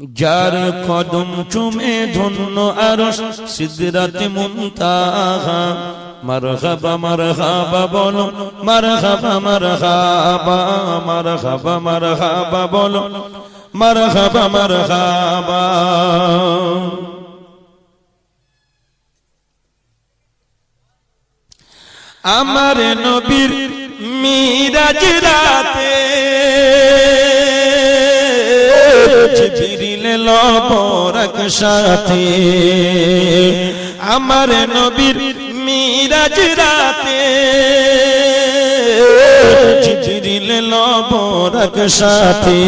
যার কদম চুমে ধন্য আর সিদ্ধাতে মুনতাহা। মারহাবা মারহাবা বলো, মারহাবা মারহাবা মারহাবা মারহাবা বলো, মারহাবা মারহাবা। আমার নবীর মিরাজ রাতে লবরক সাথে। আমার নবীর মিরাজ রাতে জিবরিল লবরক সাথে।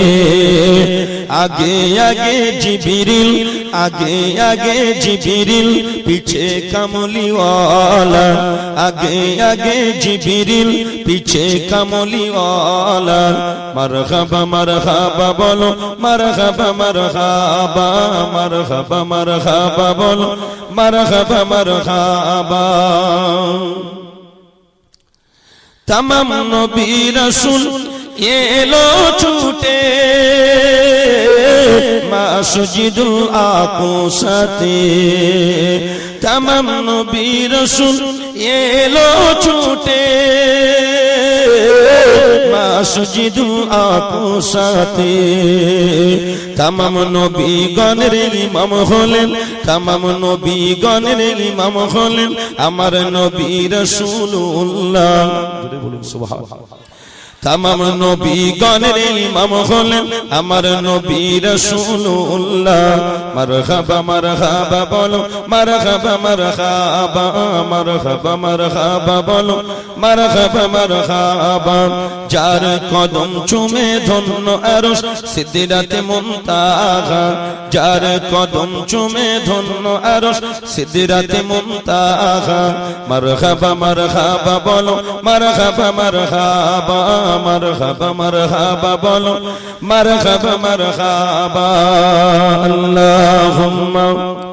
আগে আগে জিবরিল, আগে আগে জিবরিল পিছে কামলিওয়ালা। আগে আগে জিবরিল পিছে কামলিওয়ালা। মারহাবা মারহাবা বলো, মারহাবা মারহাবা মারহাবা মারহাবা বলো, মারহাবা মারহাবা। তামাম নবী রাসূল এলো ছুটে, মাসজিদুল আকুসাতে। তামাম নবী রাসূল এলো ছুটে মাসজিদুল আকুসাতে তামাম নবী গণের ইমাম হলেন তামাম নবী গণের ইমাম হলেন আমার নবী রাসূলুল্লাহ বলুন, সুবহানাল্লাহ। তামাম নবী গণের ইমাম হলেন আমার নবী রাসূলুল্লাহ। মারহাবা মারহাবা বলো, মারহাবা মারহাবা মারহাবা মারহাবা বলো, মারহাবা মারহাবা। যার কদম চুমে ধন্য আরশ, সিদ্দিরাতে মুনতাহা। যার কদম চুমে ধন্য আরশ, সিদ্দিরাতে মুনতাহা। মারহাবা মারহাবা বলো, মারহাবা মারহাবা। মারহাবা মারহাবা বলো মারহাবা মারহাবা আল্লাহুম্মা